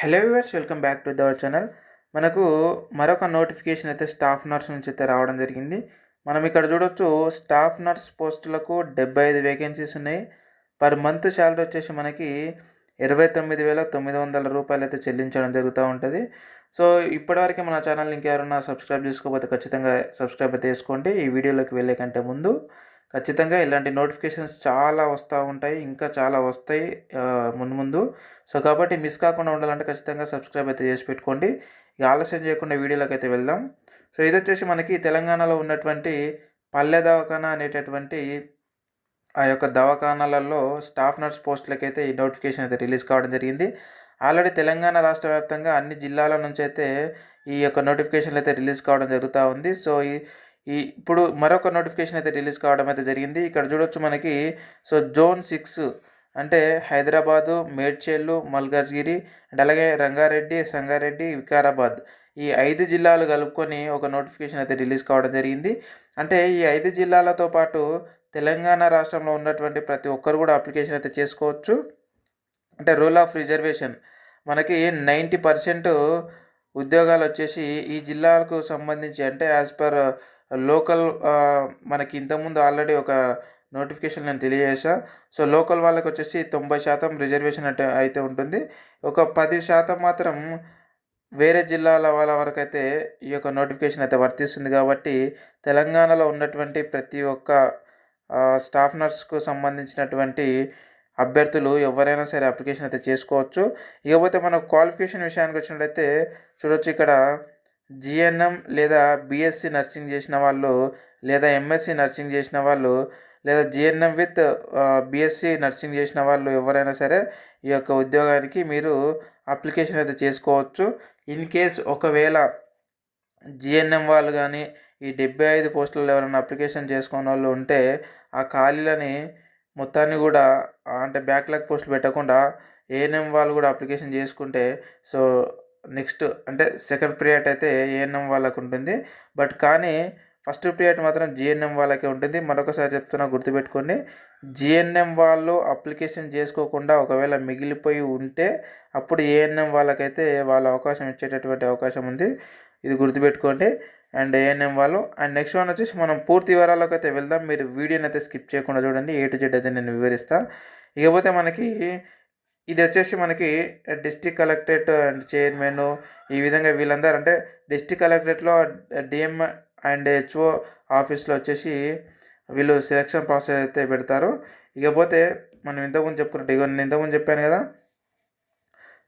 Hello viewers welcome back to దవర్ channel మనకు మరొక notification అయితే స్టాఫ్ నర్స్ నుంచి అయితే రావడం జరిగింది. మనం ఇక్కడ చూడొచ్చు స్టాఫ్ నర్స్ పోస్టులకు డెబ్బై ఐదు వేకెన్సీస్ ఉన్నాయి. పర్ మంత్ శాలరీ వచ్చేసి మనకి ఇరవై తొమ్మిది వేల తొమ్మిది వందల రూపాయలు అయితే చెల్లించడం జరుగుతూ ఉంటుంది. సో ఇప్పటివరకు మన ఛానల్ ఇంకెవరన్నా సబ్స్క్రైబ్ చేసుకోకపోతే ఖచ్చితంగా సబ్స్క్రైబ్ అయితే చేసుకోండి. ఈ వీడియోలోకి వెళ్ళే కంటే ముందు ఖచ్చితంగా ఇలాంటి నోటిఫికేషన్స్ చాలా వస్తూ ఉంటాయి ఇంకా చాలా వస్తాయి ముందు ముందు. సో కాబట్టి మిస్ కాకుండా ఉండాలంటే ఖచ్చితంగా సబ్స్క్రైబ్ అయితే చేసి పెట్టుకోండి. ఇక ఆలస్యం చేయకుండా వీడియోలోకి అయితే వెళ్దాం. సో ఇది వచ్చేసి మనకి తెలంగాణలో ఉన్నటువంటి పల్లె దవాఖానా అనేటటువంటి ఆ యొక్క దవాఖానాలలో స్టాఫ్ నర్స్ పోస్టులకైతే ఈ నోటిఫికేషన్ అయితే రిలీజ్ కావడం జరిగింది. ఆల్రెడీ తెలంగాణ రాష్ట్ర వ్యాప్తంగా అన్ని జిల్లాల నుంచి అయితే ఈ యొక్క నోటిఫికేషన్లు అయితే రిలీజ్ కావడం జరుగుతూ ఉంది. సో ఈ ఈ ఇప్పుడు మరొక నోటిఫికేషన్ అయితే రిలీజ్ కావడం అయితే జరిగింది. ఇక్కడ చూడొచ్చు మనకి సో జోన్ సిక్స్ అంటే హైదరాబాదు మేడ్చేళ్ళు మల్కాజ్గిరి అండ్ అలాగే రంగారెడ్డి సంగారెడ్డి వికారాబాద్ ఈ ఐదు జిల్లాలు కలుపుకొని ఒక నోటిఫికేషన్ అయితే రిలీజ్ కావడం జరిగింది. అంటే ఈ ఐదు జిల్లాలతో పాటు తెలంగాణ రాష్ట్రంలో ఉన్నటువంటి ప్రతి ఒక్కరు కూడా అప్లికేషన్ అయితే చేసుకోవచ్చు. అంటే రూల్ ఆఫ్ రిజర్వేషన్ మనకి నైంటీ పర్సెంట్ ఉద్యోగాలు వచ్చేసి ఈ జిల్లాలకు సంబంధించి అంటే యాజ్ పర్ లోకల్ మనకి ఇంతకుముందు ఆల్రెడీ ఒక నోటిఫికేషన్ నేను తెలియజేసా సో లోకల్ వాళ్ళకి వచ్చేసి తొంభై శాతం రిజర్వేషన్ అంటే అయితే ఉంటుంది. ఒక పది శాతం మాత్రం వేరే జిల్లాల వాళ్ళ వరకు అయితే ఈ యొక్క నోటిఫికేషన్ అయితే వర్తిస్తుంది కాబట్టి తెలంగాణలో ఉన్నటువంటి ప్రతి ఒక్క స్టాఫ్ నర్స్కు సంబంధించినటువంటి అభ్యర్థులు ఎవరైనా సరే అప్లికేషన్ అయితే చేసుకోవచ్చు. ఇకపోతే మనకు క్వాలిఫికేషన్ విషయానికి వచ్చినట్లయితే చూడొచ్చు ఇక్కడ జిఎన్ఎం లేదా బీఎస్సీ నర్సింగ్ చేసిన వాళ్ళు లేదా ఎంఎస్సి నర్సింగ్ చేసిన వాళ్ళు లేదా జిఎన్ఎం విత్ బీఎస్సీ నర్సింగ్ చేసిన వాళ్ళు ఎవరైనా సరే ఈ యొక్క ఉద్యోగానికి మీరు అప్లికేషన్ అయితే చేసుకోవచ్చు. ఇన్ కేస్ ఒకవేళ జిఎన్ఎం వాళ్ళు కానీ ఈ డెబ్బై ఐదు పోస్టులలో ఎవరైనా అప్లికేషన్ చేసుకున్న వాళ్ళు ఉంటే ఆ ఖాళీలని మొత్తాన్ని కూడా అంటే బ్యాక్లాగ్ పోస్టులు పెట్టకుండా ఏఎన్ఎం వాళ్ళు కూడా అప్లికేషన్ చేసుకుంటే సో నెక్స్ట్ అంటే సెకండ్ పీరియడ్ అయితే ఏఎన్ఎం వాళ్ళకు ఉంటుంది. బట్ కానీ ఫస్ట్ పీరియడ్ మాత్రం జిఎన్ఎం వాళ్ళకే ఉంటుంది. మరొకసారి చెప్తున్నా గుర్తుపెట్టుకోండి. జిఎన్ఎం వాళ్ళు అప్లికేషన్ చేసుకోకుండా ఒకవేళ మిగిలిపోయి ఉంటే అప్పుడు ఏఎన్ఎం వాళ్ళకైతే వాళ్ళ అవకాశం ఇచ్చేటటువంటి అవకాశం ఉంది. ఇది గుర్తుపెట్టుకోండి. అండ్ ఏఎన్ఎం వాళ్ళు అండ్ నెక్స్ట్ వన్ వచ్చేసి మనం పూర్తి వివరాల్లోకి అయితే వెళ్దాం. మీరు వీడియోని అయితే స్కిప్ చేయకుండా చూడండి. ఏ టు జెడ్ అయితే నేను వివరిస్తాను ఇకపోతే మనకి ఇది వచ్చేసి మనకి డిస్టిక్ కలెక్టరేట్ అండ్ చైర్మన్ ఈ విధంగా వీళ్ళందరూ అంటే డిస్టిక్ కలెక్టరేట్లో డిఎం అండ్ హెచ్ఓ ఆఫీస్లో వచ్చేసి వీళ్ళు సెలక్షన్ ప్రాసెస్ అయితే పెడతారు. ఇకపోతే మనం ఇంతకుముందు చెప్పుకున్నట్టు ఇక నేను ఇంతకుముందు చెప్పాను కదా.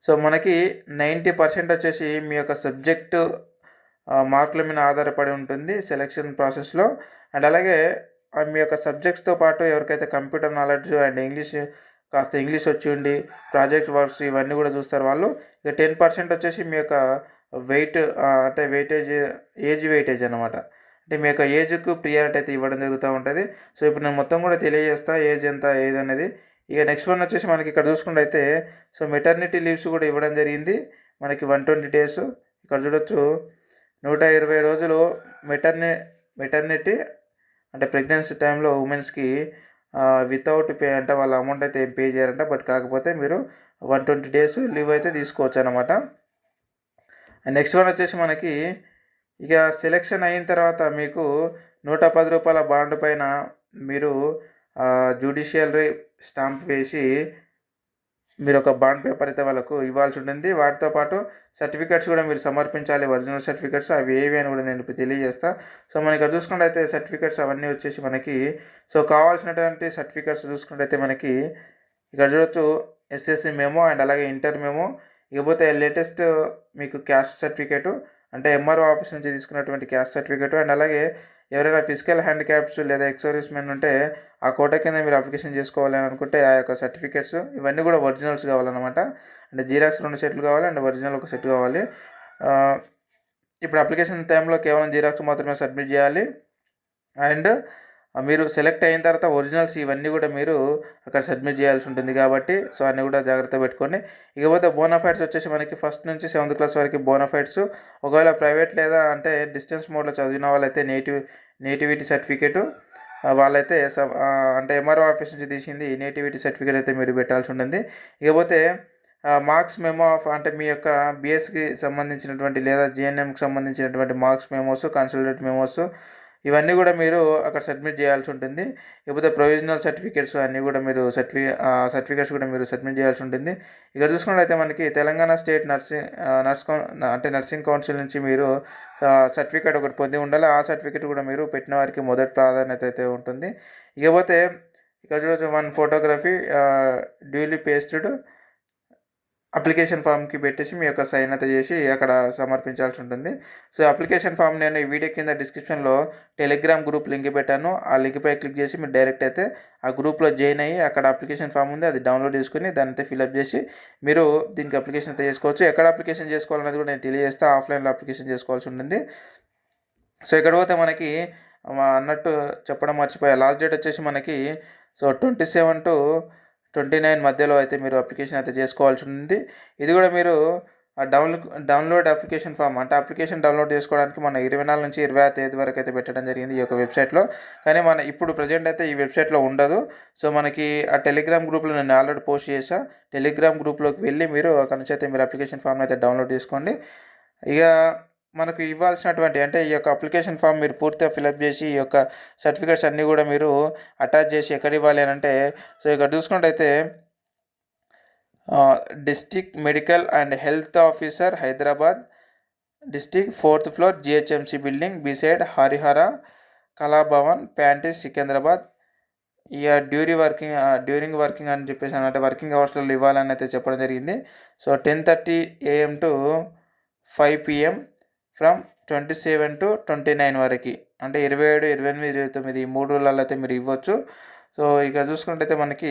సో మనకి నైంటీ పర్సెంట్ వచ్చేసి మీ యొక్క సబ్జెక్టు మార్కుల మీద ఆధారపడి ఉంటుంది సెలక్షన్ ప్రాసెస్లో. అండ్ అలాగే మీ యొక్క సబ్జెక్ట్స్తో పాటు ఎవరికైతే కంప్యూటర్ నాలెడ్జ్ అండ్ ఇంగ్లీష్ కాస్త ఇంగ్లీష్ వచ్చి ఉండి ప్రాజెక్ట్ వర్క్స్ ఇవన్నీ కూడా చూస్తారు వాళ్ళు. ఇక టెన్ పర్సెంట్ వచ్చేసి మీ యొక్క వెయిట్ అంటే వెయిటేజ్ ఏజ్ వెయిటేజ్ అనమాట అంటే మీ యొక్క ఏజ్కు ప్రియారిటీ అయితే ఇవ్వడం జరుగుతూ ఉంటుంది. సో ఇప్పుడు నేను మొత్తం కూడా తెలియజేస్తా ఏజ్ ఎంత ఏది అనేది. ఇక నెక్స్ట్ వన్ వచ్చేసి మనకి ఇక్కడ చూసుకుంటే అయితే సో మెటర్నిటీ లీవ్స్ కూడా ఇవ్వడం జరిగింది. మనకి వన్ ట్వంటీ డేస్. ఇక్కడ చూడొచ్చు నూట ఇరవై రోజులు మెటర్ని మెటర్నిటీ అంటే ప్రెగ్నెన్సీ టైంలో ఉమెన్స్కి వితౌట్ పే అంటే వాళ్ళ అమౌంట్ అయితే ఏం పే చేయాలంటే బట్ కాకపోతే మీరు వన్ ట్వంటీ డేస్ లీవ్ అయితే తీసుకోవచ్చు అనమాట నెక్స్ట్ వన్ వచ్చేసి మనకి ఇక సెలెక్షన్ అయిన తర్వాత మీకు నూట పది రూపాయల బాండ్ పైన మీరు జ్యుడిషియల్ స్టాంప్ వేసి మీరు ఒక బాండ్ పేపర్ అయితే వాళ్ళకు ఇవ్వాల్సి ఉంటుంది వాటితో పాటు సర్టిఫికేట్స్ కూడా మీరు సమర్పించాలి. ఒరిజినల్ సర్టిఫికేట్స్ అవి ఏవి అని కూడా నేను ఇప్పుడు తెలియజేస్తా. సో మనకి ఇక్కడ చూసుకున్నట్టయితే సర్టిఫికెట్స్ అవన్నీ వచ్చేసి మనకి సో కావాల్సినటువంటి సర్టిఫికెట్స్ చూసుకున్నట్టయితే మనకి ఇక్కడ చూడొచ్చు ఎస్ఎస్సి మేమో అండ్ అలాగే ఇంటర్ మేమో. ఇకపోతే లేటెస్ట్ మీకు క్యాస్ట్ సర్టిఫికేటు అంటే ఎంఆర్ఓ ఆఫీస్ నుంచి తీసుకున్నటువంటి క్యాస్ట్ సర్టిఫికేట్ అండ్ అలాగే ఎవరైనా ఫిజికల్ హ్యాండిక్యాప్స్ లేదా ఎక్సర్వీస్ మెన్ ఉంటే ఆ కోట కింద మీరు అప్లికేషన్ చేసుకోవాలి అని అనుకుంటే ఆ యొక్క సర్టిఫికేట్స్ ఇవన్నీ కూడా ఒరిజినల్స్ కావాలన్నమాట. అంటే జీరాక్స్ రెండు సెట్లు కావాలి అండ్ ఒరిజినల్ ఒక సెట్ కావాలి. ఇప్పుడు అప్లికేషన్ టైంలో కేవలం జీరాక్స్ మాత్రమే సబ్మిట్ చేయాలి. అండ్ మీరు సెలెక్ట్ అయిన తర్వాత ఒరిజినల్స్ ఇవన్నీ కూడా మీరు అక్కడ సబ్మిట్ చేయాల్సి ఉంటుంది కాబట్టి సో అన్నీ కూడా జాగ్రత్త పెట్టుకోండి ఇకపోతే బోనాఫైడ్స్ వచ్చేసి మనకి ఫస్ట్ నుంచి సెవెంత్ క్లాస్ వరకు బోనాఫైడ్స్ ఒకవేళ ప్రైవేట్ లేదా అంటే డిస్టెన్స్ మోడ్లో చదివిన వాళ్ళైతే నేటివ్ నేటివిటీ సర్టిఫికేటు వాళ్ళైతే అంటే ఎంఆర్ఓ ఆఫీస్ నుంచి తీసింది నేటివిటీ సర్టిఫికేట్ అయితే మీరు పెట్టాల్సి ఉంటుంది. ఇకపోతే మార్క్స్ మెమో ఆఫ్ అంటే మీ యొక్క బిఎస్కి సంబంధించినటువంటి లేదా జేఎన్ఎంకి సంబంధించినటువంటి మార్క్స్ మెమోస్ కన్సల్టెంట్ మెమోస్ ఇవన్నీ కూడా మీరు అక్కడ సబ్మిట్ చేయాల్సి ఉంటుంది. ఇకపోతే ప్రొవిజనల్ సర్టిఫికేట్స్ అన్నీ కూడా మీరు సర్టిఫి సర్టిఫికేట్స్ కూడా మీరు సబ్మిట్ చేయాల్సి ఉంటుంది. ఇక్కడ చూసుకున్నట్లయితే మనకి తెలంగాణ స్టేట్ నర్సింగ్ నర్స్ కౌన్ అంటే నర్సింగ్ కౌన్సిల్ నుంచి మీరు సర్టిఫికేట్ ఒకటి పొంది ఉండాలి. ఆ సర్టిఫికేట్ కూడా మీరు పెట్టిన వారికి మొదటి ప్రాధాన్యత అయితే ఉంటుంది. ఇకపోతే ఇక్కడ చూడొచ్చు one photography duly pasted application ఫామ్కి పెట్టేసి మీ యొక్క సైన్ అయితే చేసి అక్కడ సమర్పించాల్సి ఉంటుంది. సో అప్లికేషన్ ఫామ్ నేను ఈ వీడియో కింద డిస్క్రిప్షన్లో టెలిగ్రామ్ గ్రూప్ లింక్ పెట్టాను. ఆ లింక్పై క్లిక్ చేసి మీరు డైరెక్ట్ అయితే ఆ గ్రూప్లో జాయిన్ అయ్యి అక్కడ అప్లికేషన్ ఫామ్ ఉంది అది డౌన్లోడ్ చేసుకుని దాన్ని అయితే ఫిల్అప్ చేసి మీరు దీనికి అప్లికేషన్ అయితే చేసుకోవచ్చు. ఎక్కడ అప్లికేషన్ చేసుకోవాలనేది కూడా నేను తెలియజేస్తే ఆఫ్లైన్లో అప్లికేషన్ చేసుకోవాల్సి ఉంటుంది. సో ఇక్కడ పోతే మనకి అన్నట్టు చెప్పడం మర్చిపోయా. లాస్ట్ డేట్ వచ్చేసి మనకి so twenty seven to twenty nine మధ్యలో అయితే మీరు అప్లికేషన్ అయితే చేసుకోవాల్సి ఉంది ఇది కూడా మీరు డౌన్లో డౌన్లోడ్ అప్లికేషన్ ఫామ్ అంటే అప్లికేషన్ డౌన్లోడ్ చేసుకోవడానికి మన ఇరవై నాలుగు నుంచి ఇరవై ఆరు తేదీ వరకు అయితే పెట్టడం జరిగింది ఈ యొక్క వెబ్సైట్లో. కానీ మన ఇప్పుడు ప్రజెంట్ అయితే ఈ వెబ్సైట్లో ఉండదు. సో మనకి ఆ టెలిగ్రామ్ గ్రూప్లో నేను ఆల్రెడీ పోస్ట్ చేసా టెలిగ్రామ్ గ్రూప్లోకి వెళ్ళి మీరు అక్కడ నుంచి అయితే మీరు అప్లికేషన్ ఫామ్ అయితే డౌన్లోడ్ చేసుకోండి. ఇక మనకు ఇవ్వాల్సినటువంటి అంటే ఈ యొక్క అప్లికేషన్ ఫామ్ మీరు పూర్తిగా ఫిలప్ చేసి ఈ యొక్క సర్టిఫికేట్స్ అన్నీ కూడా మీరు అటాచ్ చేసి ఎక్కడ ఇవ్వాలి అని అంటే సో ఇక్కడ చూసుకున్నట్టయితే district medical and health officer Hyderabad district fourth floor GHMC building beside Harihara Kalabhavan panties Secunderabad. ఇక డ్యూరీ వర్కింగ్ డ్యూరింగ్ వర్కింగ్ అని చెప్పేసి అంటే వర్కింగ్ అవర్స్లో ఇవ్వాలని అయితే చెప్పడం జరిగింది. So ten thirty AM to five PM from twenty seven to twenty nine వరకు. అంటే ఇరవై ఏడు ఇరవై ఎనిమిది ఇరవై తొమ్మిది ఈ మూడు రోజులలో అయితే మీరు ఇవ్వచ్చు. సో ఇక చూసుకుంటే మనకి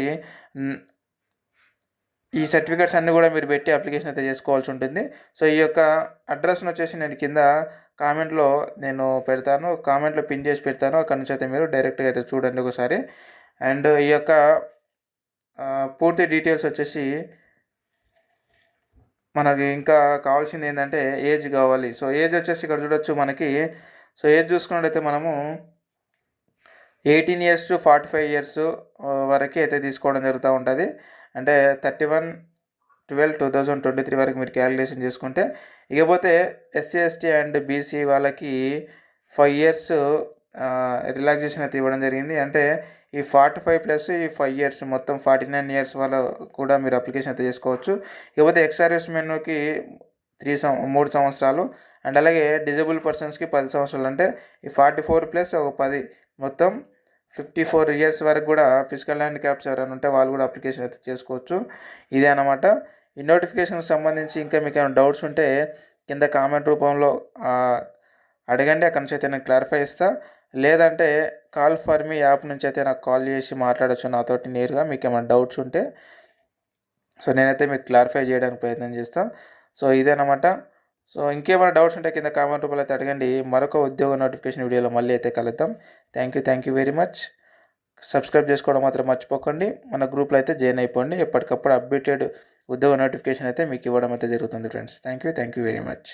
ఈ సర్టిఫికేట్స్ అన్నీ కూడా మీరు పెట్టి అప్లికేషన్ అయితే చేసుకోవాల్సి ఉంటుంది. సో ఈ యొక్క అడ్రస్ను వచ్చేసి నేను కింద కామెంట్లో నేను పెడతాను. కామెంట్లో పిన్ చేసి పెడతాను. అక్కడ నుంచి అయితే మీరు డైరెక్ట్గా అయితే చూడండి ఒకసారి. అండ్ ఈ యొక్క పూర్తి డీటెయిల్స్ వచ్చేసి మనకి ఇంకా కావాల్సింది ఏంటంటే ఏజ్ కావాలి. సో ఏజ్ వచ్చేసి ఇక్కడ చూడొచ్చు మనకి. సో ఏజ్ చూసుకున్నట్టయితే మనము eighteen years to forty five years వరకు అయితే తీసుకోవడం జరుగుతూ ఉంటుంది. అంటే thirty one twelve two thousand twenty three వరకు మీరు క్యాలిక్యులేషన్ చేసుకుంటే ఇకపోతే ఎస్సీ ఎస్టీ అండ్ బీసీ వాళ్ళకి ఫైవ్ ఇయర్స్ రిలాక్సేషన్ అయితే ఇవ్వడం జరిగింది. అంటే ఈ ఫార్టీ ఫైవ్ ప్లస్ ఈ ఫైవ్ ఇయర్స్ మొత్తం ఫార్టీ నైన్ ఇయర్స్ వాళ్ళ కూడా మీరు అప్లికేషన్ అయితే చేసుకోవచ్చు. ఇకపోతే ఎక్స్ఆర్ఎస్ మెనూకి త్రీ సం మూడు సంవత్సరాలు అండ్ అలాగే డిజబుల్ పర్సన్స్కి పది సంవత్సరాలు. అంటే ఈ ఫార్టీ ఫోర్ ప్లస్ ఒక పది మొత్తం ఫిఫ్టీ ఫోర్ ఇయర్స్ వరకు కూడా ఫిజికల్ హ్యాండిక్యాప్స్ ఎవరైనా ఉంటే వాళ్ళు కూడా అప్లికేషన్ అయితే చేసుకోవచ్చు. ఇదే అనమాట ఈ నోటిఫికేషన్కి సంబంధించి ఇంకా మీకు ఏమైనా డౌట్స్ ఉంటే కింద కామెంట్ రూపంలో అడగండి. అక్కడి నుంచి అయితే నేను క్లారిఫై ఇస్తాను లేదంటే కాల్ ఫర్ మీ యాప్ నుంచి అయితే నాకు కాల్ చేసి మాట్లాడచ్చు. నాతోటి నేరుగా మీకు ఏమైనా డౌట్స్ ఉంటే సో నేనైతే మీకు క్లారిఫై చేయడానికి ప్రయత్నం చేస్తాను సో ఇదేనమాట. సో ఇంకేమైనా డౌట్స్ ఉంటే కింద కామెంట్ రూపంలో అయితే అడగండి. మరొక ఉద్యోగ నోటిఫికేషన్ వీడియోలో మళ్ళీ అయితే కలుద్దాం. Thank you thank you very much subscribe చేసుకోవడం మాత్రం మర్చిపోకండి. మన గ్రూప్లో అయితే జాయిన్ అయిపోండి. ఎప్పటికప్పుడు అప్డేటెడ్ ఉద్యోగ నోటిఫికేషన్ అయితే మీకు ఇవ్వడం అయితే జరుగుతుంది friends. Thank you thank you very much